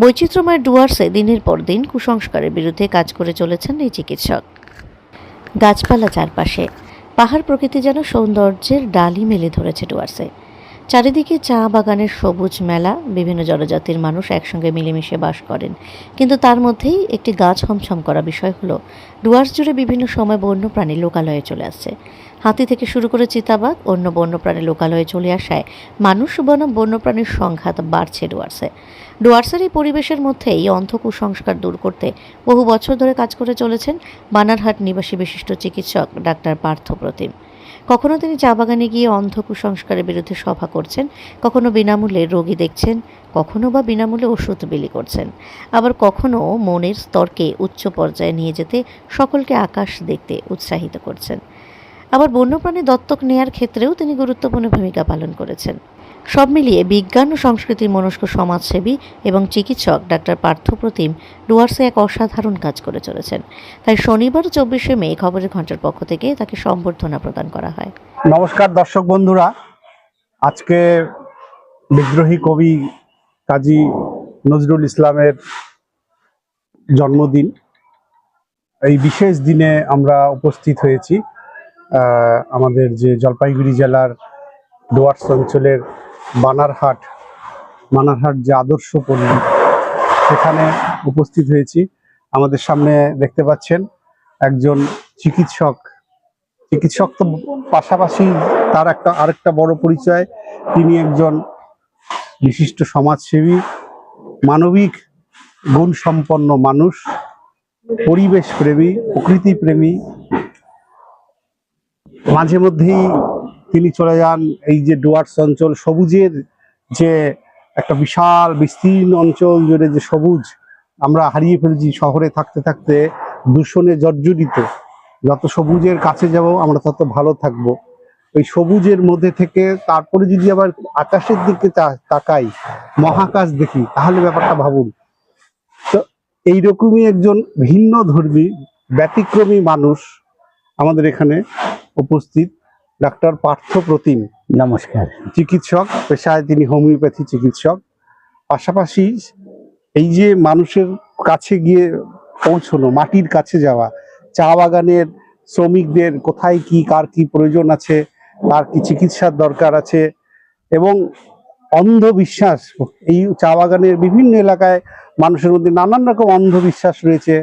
বৈচিত্র্যময় ডুয়ার্সে দিনের পর দিন কুসংস্কারের বিরুদ্ধে কাজ করে চলেছেন এই চিকিৎসক। গাছপালা চারপাশে, পাহাড় প্রকৃতি যেন সৌন্দর্যের ডালি মেলে ধরেছে ডুয়ার্সে। চারিদিকে চা বাগানের সবুজ মেলা, বিভিন্ন জনজাতির মানুষ একসঙ্গে মিলেমিশে বাস করেন। কিন্তু তার মধ্যেই একটি গাছ ছমছম করা বিষয় হলো, ডুয়ার্স জুড়ে বিভিন্ন সময় বন্যপ্রাণী লোকালয়ে চলে আসছে। হাতি থেকে শুরু করে চিতাবাঘ, অন্য বন্যপ্রাণী লোকালয়ে চলে আসায় মানুষ বনাম বন্যপ্রাণীর সংঘাত বাড়ছে ডুয়ার্সে। ডুয়ার্সের এই পরিবেশের মধ্যে এই অন্ধ কুসংস্কার দূর করতে বহু বছর ধরে কাজ করে চলেছেন বানারহাট নিবাসী বিশিষ্ট চিকিৎসক ডাক্তার পার্থ প্রতিম। কখনো তিনি চা বাগানে গিয়ে অন্ধ কুসংস্কারের বিরুদ্ধে সভা করছেন, কখনো বিনামূল্যে রোগী দেখছেন, কখনো বা বিনামূল্যে ওষুধ বিলি করছেন। আবার কখনো মনের স্তরকে উচ্চ পর্যায়ে নিয়ে যেতে সকলকে আকাশ দেখতে উৎসাহিত করছেন। আবার বন্যপ্রাণী দত্তক নেয়ার ক্ষেত্রেও তিনি গুরুত্বপূর্ণ ভূমিকা পালন করেছেন। সব মিলিয়ে বিজ্ঞান ও সংস্কৃতির মনস্ক সমাজসেবী এবং চিকিৎসক ডাক্তার পার্থ প্রতিম ডুয়ার্সে এক অসাধারণ কাজ করে চলেছেন। তাই শনিবার চব্বিশে মে খবরের ঘণ্টার পক্ষ থেকে তাকে সম্বর্ধনা প্রদান করা হয়। নমস্কার দর্শক বন্ধুরা। আজকে বিদ্রোহী কবি কাজী নজরুল ইসলামের জন্মদিন। এই বিশেষ দিনে আমরা উপস্থিত হয়েছি। আমাদের যে জলপাইগুড়ি জেলার ডুয়ার্স অঞ্চলের বানারহাট বানারহাট যে আদর্শ পল্লী, সেখানে উপস্থিত হয়েছি। আমাদের সামনে দেখতে পাচ্ছেন একজন চিকিৎসক। চিকিৎসক তো পাশাপাশি তার একটা আরেকটা বড় পরিচয়। তিনি একজন বিশিষ্ট সমাজসেবী, মানবিক গুণ সম্পন্ন মানুষ পরিবেশ প্রেমী প্রকৃতি প্রেমী মাঝে মধ্যেই তিনি চলে যান এই যে ডুয়ার্স অঞ্চল সবুজের যে একটা বিশাল, বিস্তীর্ণ অঞ্চল জুড়ে যে সবুজ, আমরা হারিয়ে ফেলছি শহরে থাকতে থাকতে দূষণে জর্জরিত। যত সবুজের কাছে যাব, আমরা তত ভালো থাকব। ওই সবুজের মধ্যে থেকে তারপরে যদি আবার আকাশের দিকে তাকাই, মহাকাশ দেখি, তাহলে ব্যাপারটা ভাবুন। তো এইরকমই একজন ভিন্ন ধর্মী, ব্যতিক্রমী মানুষ আমাদের এখানে উপস্থিত ডাক্তার পার্থ প্রতিম। নমস্কার। চিকিৎসক পেশায় তিনি হোমিওপ্যাথি চিকিৎসক। পাশাপাশি এই যে মানুষের কাছে গিয়ে পৌঁছানো মাটির কাছে যাওয়া চা বাগানের শ্রমিকদের কোথায় কি কার কি প্রয়োজন আছে কার কি চিকিৎসার দরকার আছে এবং অন্ধবিশ্বাস এই চা বাগানের বিভিন্ন এলাকায় মানুষের মধ্যে নানান রকম অন্ধবিশ্বাস রয়েছে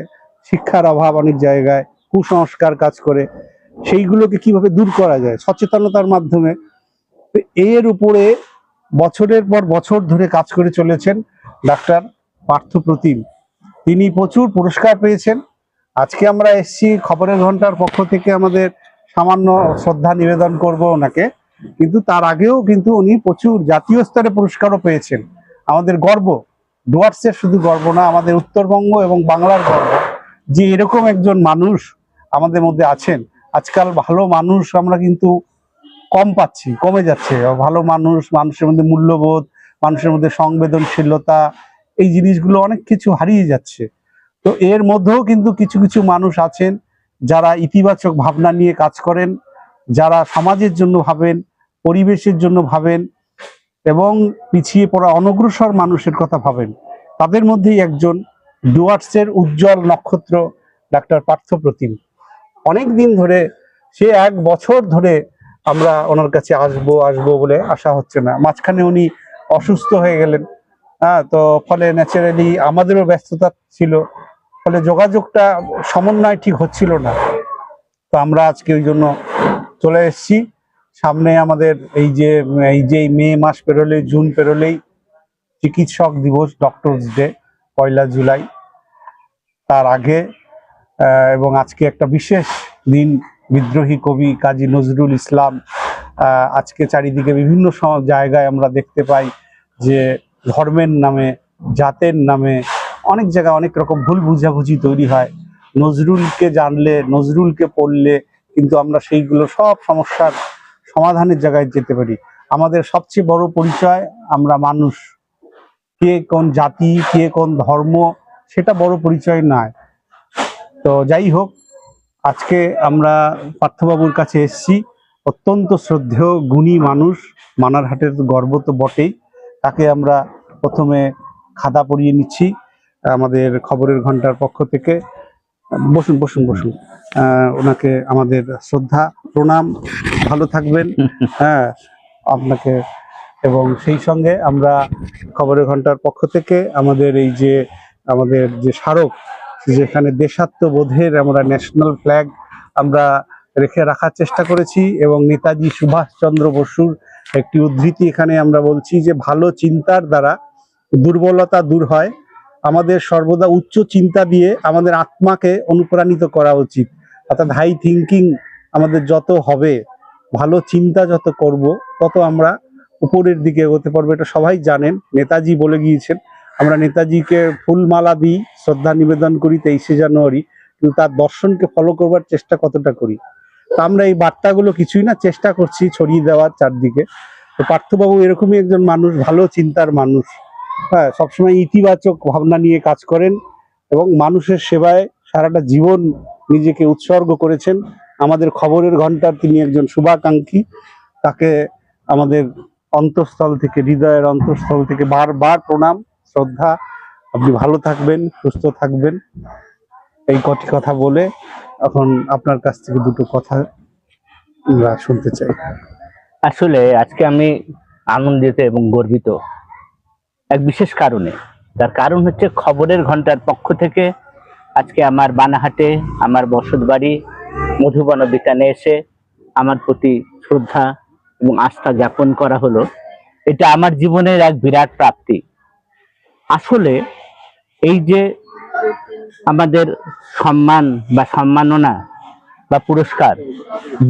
শিক্ষার অভাব অনেক জায়গায় কুসংস্কার কাজ করে। সেইগুলোকে কীভাবে দূর করা যায়? সচেতনতার মাধ্যমে। এর উপরে বছরের পর বছর ধরে কাজ করে চলেছেন ডাক্তার পার্থ প্রতিম। তিনি প্রচুর পুরস্কার পেয়েছেন। আজকে আমরা এসছি খবরের ঘণ্টার পক্ষ থেকে আমাদের সামান্য শ্রদ্ধা নিবেদন করব ওনাকে। কিন্তু তার আগেও কিন্তু উনি প্রচুর জাতীয় স্তরে পুরস্কারও পেয়েছেন। আমাদের গর্ব। ডুয়ার্সের শুধু গর্ব না, আমাদের উত্তরবঙ্গ এবং বাংলার গর্ব। যে এরকম একজন মানুষ আমাদের মধ্যে আছেন আজকাল ভালো মানুষ আমরা কিন্তু কম পাচ্ছি, কমে যাচ্ছে। ভালো মানুষ, মানুষের মধ্যে মূল্যবোধ, মানুষের মধ্যে সংবেদনশীলতা, এই জিনিসগুলো অনেক কিছু হারিয়ে যাচ্ছে। তো এর মধ্যেও কিন্তু কিছু কিছু মানুষ আছেন যারা ইতিবাচক ভাবনা নিয়ে কাজ করেন, যারা সমাজের জন্য ভাবেন, পরিবেশের জন্য ভাবেন এবং পিছিয়ে পড়া অনগ্রসর মানুষের কথা ভাবেন। তাদের মধ্যেই একজন ডুয়ার্সের উজ্জ্বল নক্ষত্র ডাক্তার পার্থ প্রতিম অনেক দিন ধরে, সে এক বছর ধরে আমরা ওনার কাছে আসব আসব বলে আশা হচ্ছে না। মাঝখানে উনি অসুস্থ হয়ে গেলেন। হ্যাঁ তো ফলে ন্যাচারালি আমাদেরও ব্যস্ততা ছিল। ফলে যোগাযোগটা সমন্বয় ঠিক হচ্ছিল না। তো আমরা আজকে ওই জন্য চলে এসেছি। সামনে আমাদের এই যে এই যে মে মাস পেরোলে জুন পেরোলেই চিকিৎসক দিবস ডক্টরস ডে পয়লা জুলাই। তার আগে এবং আজকে একটা বিশেষ দিন বিদ্রোহী কবি কাজী নজরুল ইসলাম আজকে চারিদিকে বিভিন্ন জায়গায় আমরা দেখতে পাই যে ধর্মের নামে, জাতের নামে অনেক জায়গায় অনেক রকম ভুল বুঝাবুঝি তৈরি হয়। নজরুলকে জানলে, নজরুলকে পড়লে কিন্তু আমরা সেইগুলো সব সমস্যার সমাধানের জায়গায় যেতে পারি। আমাদের সবচেয়ে বড় পরিচয় আমরা মানুষ। কে কোন জাতি, কে কোন ধর্ম, সেটা বড় পরিচয় নয়। তো যাই হোক আজকে আমরা পার্থবাবুর কাছে এসেছি। অত্যন্ত শ্রদ্ধেয় গুণী মানুষ মানারহাটের গর্ব তো বটেই। তাকে আমরা প্রথমে খাদা পরিয়ে নিচ্ছি আমাদের খবরের ঘণ্টার পক্ষ থেকে। বসুন বসুন বসুন। ওনাকে আমাদের শ্রদ্ধা প্রণাম। ভালো থাকবেন। হ্যাঁ আপনাকে এবং সেই সঙ্গে আমরা খবরের ঘণ্টার পক্ষ থেকে আমাদের এই যে আমাদের যে স্মারক যেখানে দেশাত্মবোধের আমরা ন্যাশনাল ফ্ল্যাগ আমরা রেখে রাখার চেষ্টা করেছি এবং নেতাজি সুভাষচন্দ্র বসুর একটি উদ্ধৃতি এখানে আমরা বলছি যে ভালো চিন্তার দ্বারা দুর্বলতা দূর হয়। আমাদের সর্বদা উচ্চ চিন্তা দিয়ে আমাদের আত্মাকে অনুপ্রাণিত করা উচিত। অর্থাৎ হাই থিঙ্কিং আমাদের যত হবে, ভালো চিন্তা যত করব, তত আমরা উপরের দিকে এগোতে পারব, এটা সবাই জানেন। নেতাজি বলে গিয়েছেন আমরা নেতাজিকে ফুলমালা দিই, শ্রদ্ধা নিবেদন করি তেইশে জানুয়ারি, কিন্তু তার দর্শনকে ফলো করবার চেষ্টা কতটা করি? তো আমরা এই বার্তাগুলো কিছুই না, চেষ্টা করছি ছড়িয়ে দেওয়ার চারদিকে। তো পার্থবাবু এরকমই একজন মানুষ, ভালো চিন্তার মানুষ। হ্যাঁ সবসময় ইতিবাচক ভাবনা নিয়ে কাজ করেন এবং মানুষের সেবায় সারাটা জীবন নিজেকে উৎসর্গ করেছেন। আমাদের খবরের ঘণ্টার তিনি একজন শুভাকাঙ্ক্ষী। তাকে আমাদের অন্তঃস্থল থেকে, হৃদয়ের অন্তঃস্থল থেকে বারবার প্রণাম। শ্রদ্ধা। আপনি ভালো থাকবেন, সুস্থ থাকবেন। এই কটি কথা বলে এখন আপনার কাছ থেকে দুটো কথা শুনতে চাই। আসলে আজকে আমি আনন্দিত এবং গর্বিত এক বিশেষ কারণে। তার কারণ হচ্ছে খবরের ঘণ্টার পক্ষ থেকে আজকে আমার বানাহাটে, আমার বসত বাড়ি মধুবন বিতানে এসে আমার প্রতি শ্রদ্ধা এবং আস্থা জ্ঞাপন করা হলো। এটা আমার জীবনের এক বিরাট প্রাপ্তি। আসলে এই যে আমাদের সম্মান বা সম্মাননা বা পুরস্কার,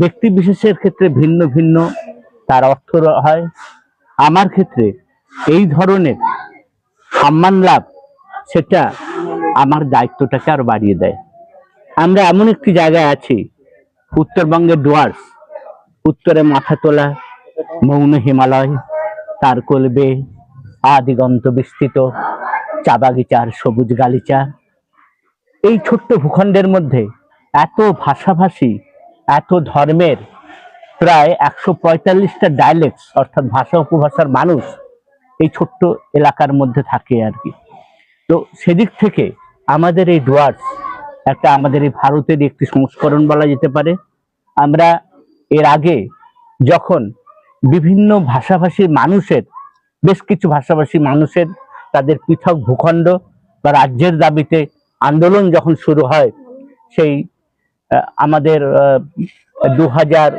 ব্যক্তি বিশেষের ক্ষেত্রে ভিন্ন ভিন্ন, তার অর্থ হয়। আমার ক্ষেত্রে এই ধরনের সম্মান লাভ, সেটা আমার দায়িত্বটাকে আরও বাড়িয়ে দেয়। আমরা এমন একটি জায়গায় আছি উত্তরবঙ্গের ডুয়ার্স, উত্তরে মাথা তোলা মৌন হিমালয় তার কলবে আদিগন্ত বিস্তৃত চা বাগিচার সবুজ গালিচা। এই ছোট্ট ভূখণ্ডের মধ্যে এত ভাষাভাষী, এত ধর্মের প্রায় একশো পঁয়তাল্লিশটা ডায়ালেক্টস অর্থাৎ ভাষা উপভাষার মানুষ এই ছোট্ট এলাকার মধ্যে থাকে আর কি। তো সেদিক থেকে আমাদের এই ডুয়ার্স একটা আমাদের এই ভারতের একটি সংস্করণ বলা যেতে পারে। আমরা এর আগে যখন বিভিন্ন ভাষাভাষীর মানুষের বেশ কিছু ভাষাভাষী মানুষের তাদের পৃথক ভূখণ্ড বা রাজ্যের দাবিতে আন্দোলন যখন শুরু হয়, সেই আমাদের দু হাজার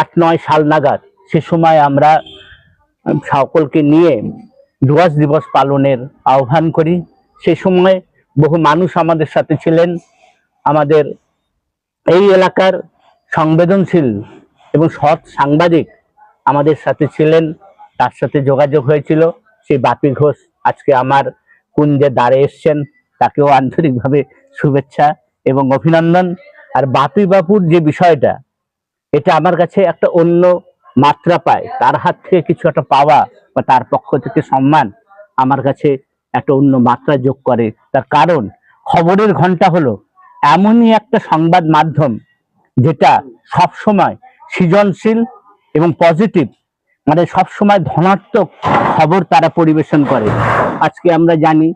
আট নয় সাল নাগাদ সে সময় আমরা সকলকে নিয়ে ডুয়ার্স দিবস পালনের আহ্বান করি। সে সময় বহু মানুষ আমাদের সাথে ছিলেন। আমাদের এই এলাকার সংবেদনশীল এবং সৎ সাংবাদিক আমাদের সাথে ছিলেন। তার সাথে যোগাযোগ হয়েছিল। সেই বাপি ঘোষ আজকে আমার কুঞ্জে দাঁড়ে এসছেন, তাকেও আন্তরিকভাবে শুভেচ্ছা এবং অভিনন্দন। আর বাপি বাপুর যে বিষয়টা, এটা আমার কাছে একটা অন্য মাত্রা পায়। তার হাত থেকে কিছু একটা পাওয়া বা তার পক্ষ থেকে সম্মান আমার কাছে একটা অন্য মাত্রা যোগ করে। তার কারণ, খবরের ঘণ্টা হলো, এমনই একটা সংবাদ মাধ্যম যেটা সব সময় সৃজনশীল এবং পজিটিভ মানে সবসময় ধনাত্মক খবর তারা পরিবেশন করে। আজকে আমরা জানি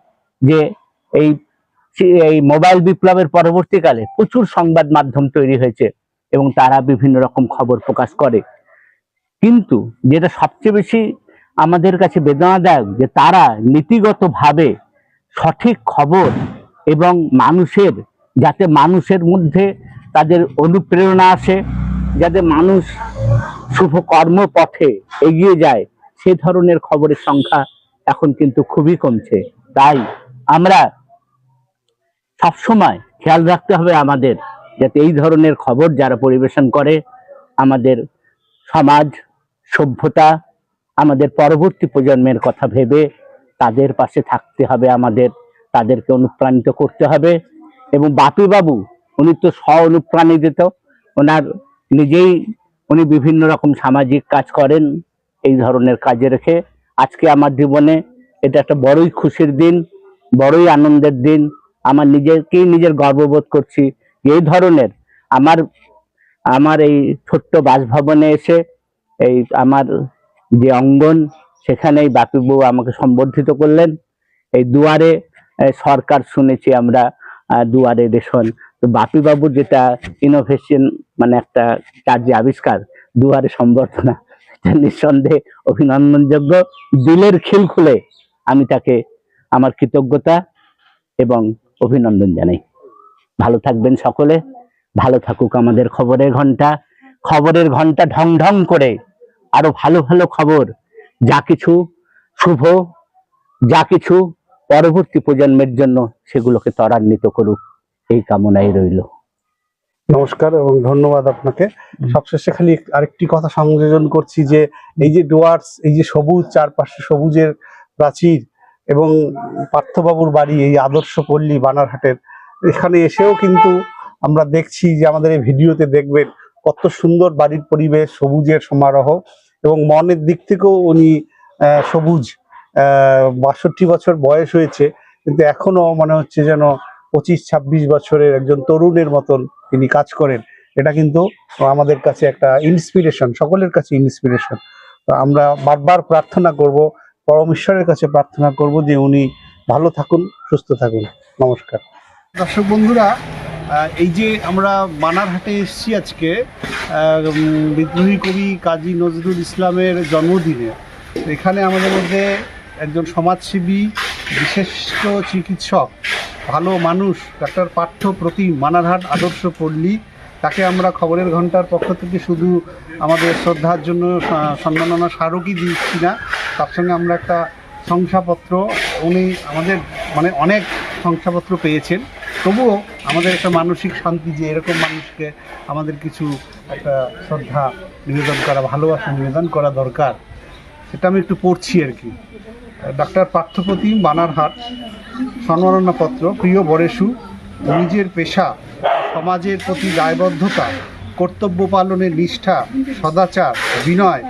যে এই এই মোবাইল বিপ্লবের পরবর্তীকালে প্রচুর সংবাদ মাধ্যম তৈরি হয়েছে এবং তারা বিভিন্ন রকম খবর প্রকাশ করে। কিন্তু যেটা সবচেয়ে বেশি আমাদের কাছে বেদনাদায়ক যে তারা নীতিগতভাবে সঠিক খবর এবং মানুষের, যাতে মানুষের মধ্যে তাদের অনুপ্রেরণা আসে, যাতে মানুষ শুভ কর্মপথে এগিয়ে যায়, সে ধরনের খবরের সংখ্যা এখন কিন্তু খুবই কমছে। তাই আমরা সবসময় খেয়াল রাখতে হবে আমাদের, যাতে এই ধরনের খবর যারা পরিবেশন করে, আমাদের সমাজ, সভ্যতা, আমাদের পরবর্তী প্রজন্মের কথা ভেবে তাদের পাশে থাকতে হবে আমাদের, তাদেরকে অনুপ্রাণিত করতে হবে। এবং বাপি বাবু, উনি তো স্ব অনুপ্রাণিত, ওনার নিজেই উনি বিভিন্ন রকম সামাজিক কাজ করেন, এই ধরনের কাজে রেখে আজকে আমার জীবনে এটা একটা বড়ই খুশির দিন, বড়ই আনন্দের দিন। আমার নিজেকেই নিজের গর্ববোধ করছি এই ধরনের আমার আমার এই ছোট্ট বাসভবনে এসে এই আমার যে অঙ্গন, সেখানে সেখানেই বাপিবু আমাকে সম্বর্ধিত করলেন। এই দুয়ারে সরকার শুনেছি আমরা দুয়ারে রেশন বাপি বাবুর যেটা ইনোভেশন মানে একটা কার্য আবিষ্কার, দুয়ারে সম্বর্ধনা নিঃসন্দেহে অভিনন্দনযোগ্য দিলের খিল খুলে আমি তাকে আমার কৃতজ্ঞতা এবং অভিনন্দন জানাই। ভালো থাকবেন সকলে, ভালো থাকুক আমাদের খবরের ঘণ্টা খবরের ঘণ্টা ঢং ঢং করে, আরও ভালো ভালো খবর। যা কিছু শুভ, যা কিছু পরবর্তী প্রজন্মের জন্য সেগুলোকে ত্বরান্বিত করুক। এই কামনাই রইল। নমস্কার এবং ধন্যবাদ আপনাকে। সবশেষে খালি আরেকটি কথা সংযোজন করছি যে, এই যে ডুয়ার্স, এই যে সবুজ চারপাশে সবুজের প্রাচীর এবং পার্থবাবুর বাড়ি, এই আদর্শ পল্লী বানারহাটের, এখানে এসেও কিন্তু আমরা দেখছি যে আমাদের এই ভিডিওতে দেখবেন কত সুন্দর বাড়ির পরিবেশ, সবুজের সমারোহ এবং মনের দিক থেকেও উনি সবুজ বাষট্টি বছর বয়স হয়েছে, কিন্তু এখনও মনে হচ্ছে যেন পঁচিশ, ছাব্বিশ বছরের একজন তরুণের মতন তিনি কাজ করেন। এটা কিন্তু আমাদের কাছে একটা ইন্সপিরেশন সকলের কাছে ইন্সপিরেশন আমরা বারবার প্রার্থনা করব, পরমেশ্বরের কাছে প্রার্থনা করব যে উনি ভালো থাকুন, সুস্থ থাকুন। নমস্কার। দর্শক বন্ধুরা এই যে আমরা বানারহাটে এসেছি আজকে বিদ্রোহী কবি কাজী নজরুল ইসলামের জন্মদিনে এখানে আমাদের মধ্যে একজন সমাজসেবী, বিশিষ্ট চিকিৎসক ভালো মানুষ, ডাক্তার পার্থ প্রতি মানারহাট আদর্শ পল্লী। তাকে আমরা খবরের ঘণ্টার পক্ষ থেকে শুধু আমাদের শ্রদ্ধার জন্য সম্মাননা স্মারকই দিচ্ছি না। তার সঙ্গে আমরা একটা শংসাপত্র, উনি আমাদের মানে অনেক শংসাপত্র পেয়েছেন। তবুও আমাদের একটা মানসিক শান্তি যে এরকম মানুষকে আমাদের কিছু একটা শ্রদ্ধা নিবেদন করা, ভালোবাসা নিবেদন করা দরকার, সেটা আমি একটু পড়ছি আর কি। ডাক্তার পার্থপ্রতিম বানারহাট সম্মাননা পত্র প্রিয় বরেশু নিজের পেশা, সমাজের প্রতি দায়বদ্ধতা, কর্তব্য পালনের নিষ্ঠা, সদাচার, বিনয়,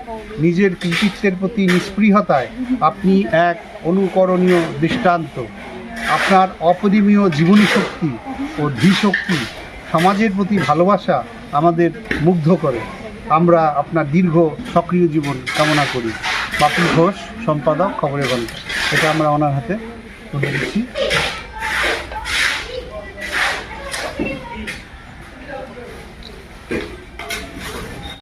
নিজের কৃতিত্বের প্রতি নিস্পৃহতায় আপনি এক অনুকরণীয় দৃষ্টান্ত। আপনার অপরিমীয় জীবনী শক্তি ও ধীশক্তি সমাজের প্রতি ভালোবাসা আমাদের মুগ্ধ করে। আমরা আপনার দীর্ঘ সক্রিয় জীবন কামনা করি। বাপি ঘোষ সম্পাদক খবরের গল্প। এটা আমরা ওনার হাতে তুলে দিচ্ছি।